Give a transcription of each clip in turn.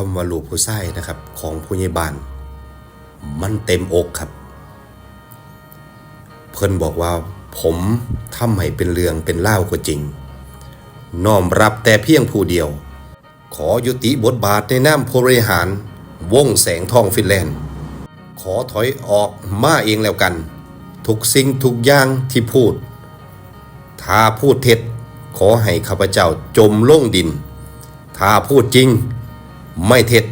คำว่าลูกผู้ชายนะครับ ของผู้ใหญ่บ้านมันเต็มอกครับ เพิ่นบอกว่าผมทำให้เป็นเรื่องเป็นเล่าวก็จริง น้อมรับแต่เพียงผู้เดียว ขอยุติบทบาทในนามผู้บริหาร วงแสงทองฟินแลนด์ ขอถอยออกมาเองแล้วกัน ทุกสิ่งทุกอย่างที่พูด ถ้าพูดเท็จขอให้ข้าพเจ้าจมลงดิน ถ้าพูดจริง ไม่เท็จ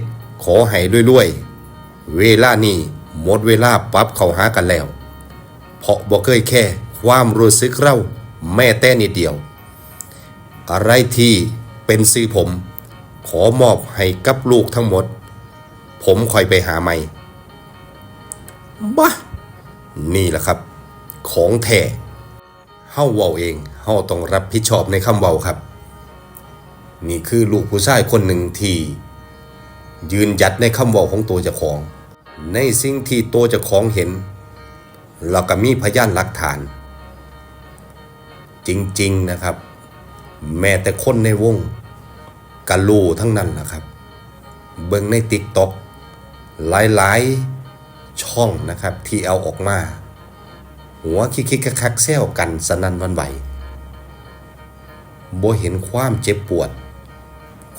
ขอให้รวยๆ เวลานี้หมดเวลาปรับเข้าหากันแล้ว เพราะบ่เคยแค่ความรู้สึกเราแม่แต่นิดเดียว อะไรที่เป็นซื้อผม ขอมอบให้กับลูกทั้งหมด ผมคอยไปหาใหม่บ้านี่แหละครับ ของแท้เฮาเว้าเองเฮาต้องรับผิดชอบในคำเว้าครับ นี่คือลูกผู้ชายคนหนึ่งที่ ยืนหยัดในคำว้าของตัวเจ้าของ ในสิ่งที่ตัวเจ้าของเห็นแล้วก็มีพยานหลักฐาน จริงๆนะครับ แม้แต่คนในวงกะลูทั้งนั้นแหละครับ เบิ่งในติ๊กต็อกหลายๆช่องนะครับที่เอาออกมา หัวคิกๆคักๆแซวกันสนั่นวันไหวบ่เห็นความเจ็บปวด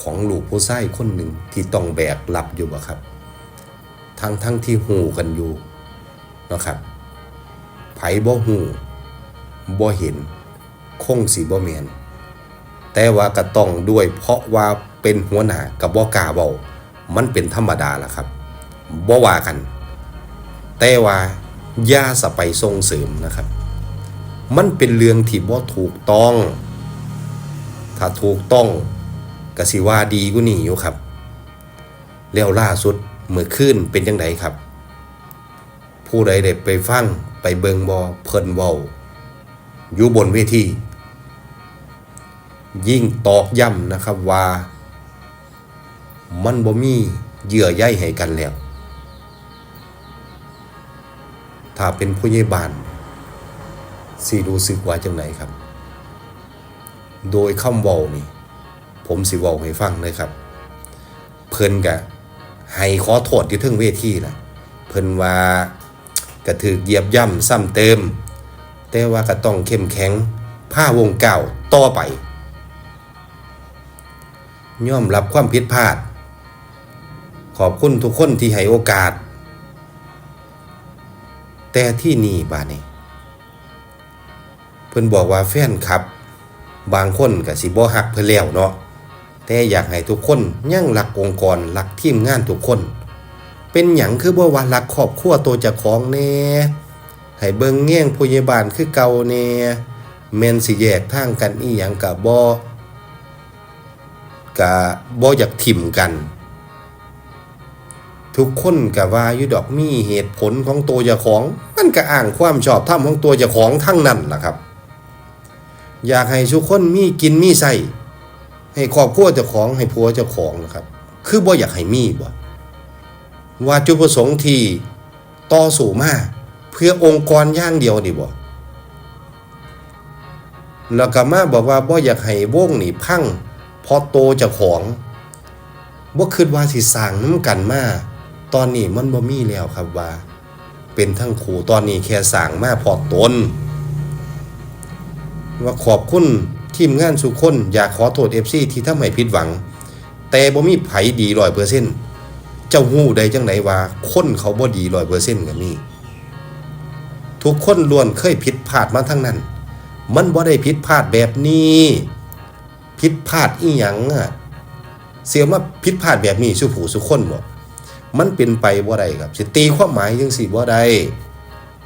ของลูกผู้ชายคนหนึ่งที่ต้องแบกรับอยู่บ่ครับ ทั้งทั้งที่หูกันอยู่นะครับไผบ่หูบ่เห็นคงสิบ่แมนแต่ว่าก็ต้องด้วย เพราะว่าเป็นหัวหน้ากับบ่กาเว้ามันเป็นธรรมดาล่ะครับบ่ว่ากัน แต่ว่าย่าสไปส่งเสริมนะครับ มันเป็นเรื่องที่บ่ถูกต้อง ถ้าถูกต้อง กสิว่าดีกว่านี้อยู่ครับ แล้วล่าสุดเมื่อคืนเป็นจังไดครับ ผู้ใดได้ไปฟังไปเบิงบอเพิ่นเว้าอยู่บนเวทียิ่งตอกย้ำนะครับว่า มันบ่มีเหยื่อใยให้กันแล้ว ถ้าเป็นผู้ใหญ่บ้านสิรู้สึกว่าจังไหนครับ โดยคำเว้านี่ ผมสิว้าให้ฟังเลยครับ เพิ่นกะให้ขอโทษอยู่ทึงเวทีนะเพิ่นว่ากระถือเหยียบย่ำซ้ำเติม แต่ว่าก็ต้องเข้มแข็งผ้าวงเก่าต่อไปย่อมรับความผิดพลาด ขอบคุณทุกคนที่ให้โอกาส แต่ที่นี่บานี้เพิ่นบอกว่าแฟนครับ บางคนก็สิบ่ฮักเพิ่นแล้วเนาะ แต่อยากให้ทุกคนยังรักองค์กรรักทีมงานทุกคน เป็นหยังคือบ่ว่ารักครอบครัวตัวจ้าของแน่ให้เบิ่งแง่งผู้ใหญ่บ้านคือเก่าแน่แมนสิแยกทางกันอีหยังก็บ่ก็บ่อยากถิ่มกัน ทุกคนก็ว่าอยู่ดอกมีเหตุผลของตัวเจ้าของ มันก็อ้างความชอบธรรมของตัวเจ้าของทั้งนั้นล่ะครับ อยากให้ทุกคนมีกินมีใส่ ให้ครอบครัวเจ้าของให้ผัวเจ้าของนะครับ คือบ่อยากให้มีบ่ว่าจุดประสงค์ที่ต่อสู่มาเพื่อองค์กรอย่างเดียวนี่บ่แล้วก็มาบอกว่าบ่อยากให้วงนี่พังพอโตเจ้าของบ่คิดว่าสิสร้างน้ำกันมาตอนนี้มันบ่มีแล้วครับว่า เป็นทั้งครูตอนนี้แค่สร้างมาพอตนว่าขอบคุณ ทีมงานสุกคนอยากขอโทษ FC ที่ทำให้ผิดหวัง แต่บ่มีไผดี100%เซ็นต์เจ้าฮู้ได้จังไหนว่าคนเขาบ่ดี100%ก็มีทุกคนล้วนเคยผิดพลาดมาทั้งนั้น มันบ่ได้ผิดพลาดแบบนี้ผิดพลาดอีหยังอะเสียมาผิดพลาดแบบนี้สุผู้สุคนบ่มันเป็นไปบ่ได้ครับสิตีความหมายจังซี่บ่ได้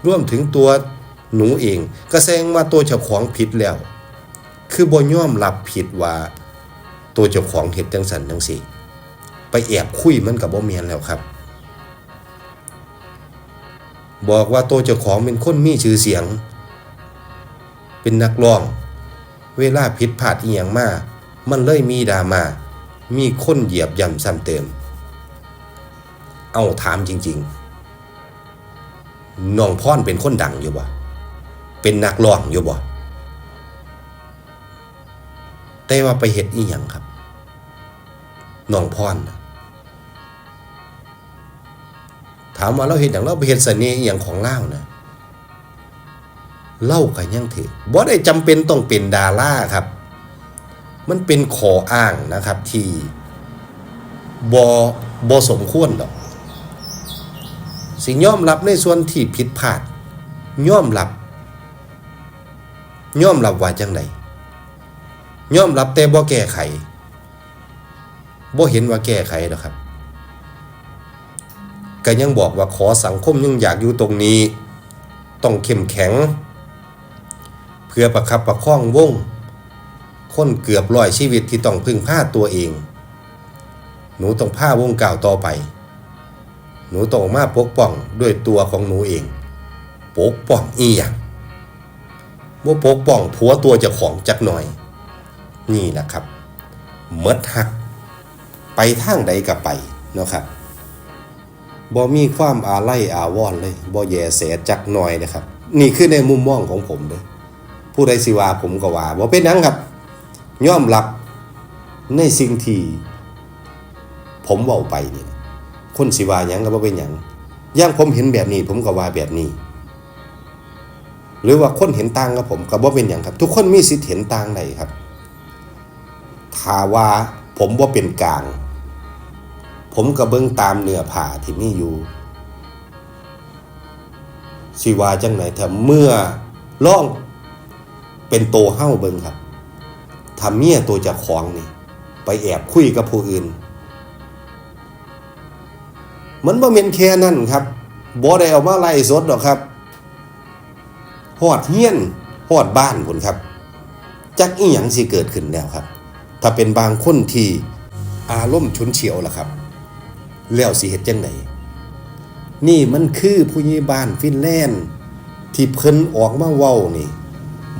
รวมถึงตัวหนูเองก็แสดงว่าตัวเจ้าของผิดแล้ว คือบ่ยอมรับผิดว่าตัวเจ้าของเฮ็ดจังสันจังซี่ไปแอบคุยมันกับบ่เมียนแล้วครับ บอกว่าตัวเจ้าของเป็นคนมีชื่อเสียง เป็นนักร้อง เวลาผิดพลาดอีหยังมา มันเลยมีดรามา มีคนเหยียบย่ำซ้ำเติม เอาถามจริง ๆน้องพรเป็นคนดังอยู่บ่ เป็นนักร้องอยู่บ่ แต่ว่าไปเฮ็ดอีหยังครับน้องพรน่ะามว่าเราเห็นอย่างเราไปเห็นเสน่ห์อย่างของเล่านะเล่ากันยังถือบ่ได้จำเป็นต้องเป็นดาราครับ มันเป็นขออ้างนะครับที่บอบอสมควรดอก สิยอมรับในส่วนที่ผิดพลาดยอมรับยอมรับว่าจังได ยอมรับแต่บ่แก้ไขบ่เห็นว่าแก้ไขดอกครับก็ยังบอกว่าขอสังคมยังอยากอยู่ตรงนี้ ต้องเข้มแข็ง เพื่อประคับประคองวงคนเกือบร้อยชีวิตที่ต้องพึ่งผ้าตัวเอง หนูต้องผ้าวงก่าวต่อไป หนูต้องมาปกป้องด้วยตัวของหนูเอง ปกป้องอีหยังว่าปกป้องผัวตัวเจ้าของจักหน่อย นี่แหละครับเมดหัก ไปทางใดก็ไปเนาะครับบ่มีความอาไลอาวรณ์เลยบ่แย่แสจักหน่อยนะครับ นี่คือในมุมมองของผมเลยผู้ใดสิว่าผมก็ว่าบ่เป็นหยังครับย่อมรับในสิ่งที่ผมเว้าไปนี่คนสิว่าหยังก็บ่เป็นหยังย่างผมเห็นแบบนี้ ผมก็ว่าแบบนี้ หรือว่าคนเห็นต่างกับผมก็บ่เป็นหยังครับ ทุกคนมีสิทธิ์เห็นต่างได้ครับ ถ้าว่าผมบ่าเป็นกลาง ผมก็เบิ่งตามเนื้อผ้าที่มีอยู่สิว่าจังไหนถ้าเมื่อล่องเป็นโตเฮ้าเบิงครับถ้าเมียตัวจะของนี่ ไปแอบคุยกับผู้อื่น มันบ่แม่นแค่นั้นครับบ่ได้เอามาไล่สดหรอกครับฮอดเฮียนฮอดบ้านพุ่นครับ จักอีหยังสิเกิดขึ้นแล้วครับ ถ้าเป็นบางคนที่อารมณ์ฉุนเฉียวล่ะครับ แล้วสิเฮ็ดจังไดนี่มันคือผู้ใหญ่บ้านฟินแลนด์ที่เพิ่นออกมาเว้านี่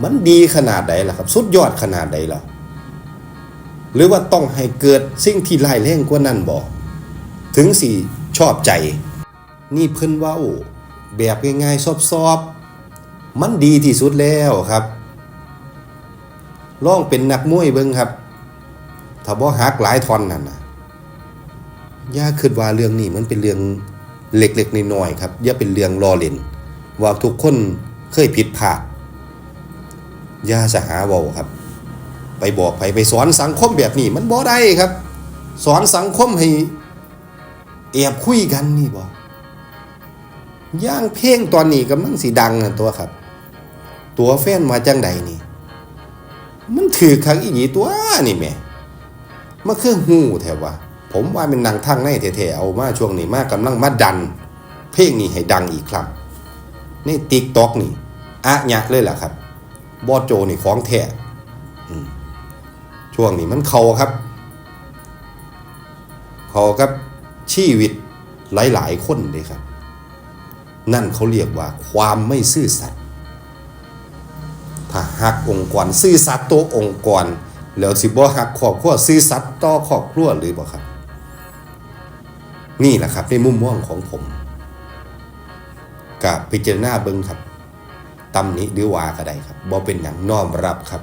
มันดีขนาดใดล่ะครับ สุดยอดขนาดใดล่ะหรือว่าต้องให้เกิดสิ่งที่ร้ายแรงกว่านั้นบ่ถึงสิชอบใจ นี่เพิ่นว้าแบบง่ายๆซอบๆ มันดีที่สุดแล้วครับ ลองเป็นนักมวยเบิ่งครับาบ่หักหลายทอนนั่นนะย่าคิดว่าเรื่องนี้มันเป็นเรื่องเล็กๆน้อยๆครับอย่าเป็นเรื่องล้อเล่นว่าทุกคนเคยผิดพลาดย่าสหาเว้าครับ ไปบอกไปไปสอนสังคมแบบนี้มันบ่ได้ครับ สอนสังคมให้แอบคุยกันนี่บ่ย่างเพลงตอนนี้กำลังสิดังนะตัวครับ ตัวแฟนมาจังใดนี่ มันถือคักอีหลีตัวนี่แม่ มาเครื่องหูแถวว่าผมว่าเป็นนังทางในแท้ๆเอามาช่วงนี้มากกำลังมาดัน เพลงนี้ให้ดังอีกครับในติ๊กต็อกนี่อะยะเลยล่ะครับบอโจนี่ของแท้ช่วงนี้มันเขาครับเขากับชีวิตหลายๆคนเลยครับ นั่นเขาเรียกว่าความไม่ซื่อสัตย์ถ้าหักองค์กรซื่อสัตย์ตัวองค์กร แล้วสิบ่หักครอบครัวซื่อสัตย์ต่อครอบครัวหรือบ่ครับ นี่แหละครับในมุมมองของผมกับพิจารณาเบิ่งครับตำนี้หรือว่าก็ได้ครับบ่เป็นอย่างน้อมรับครับ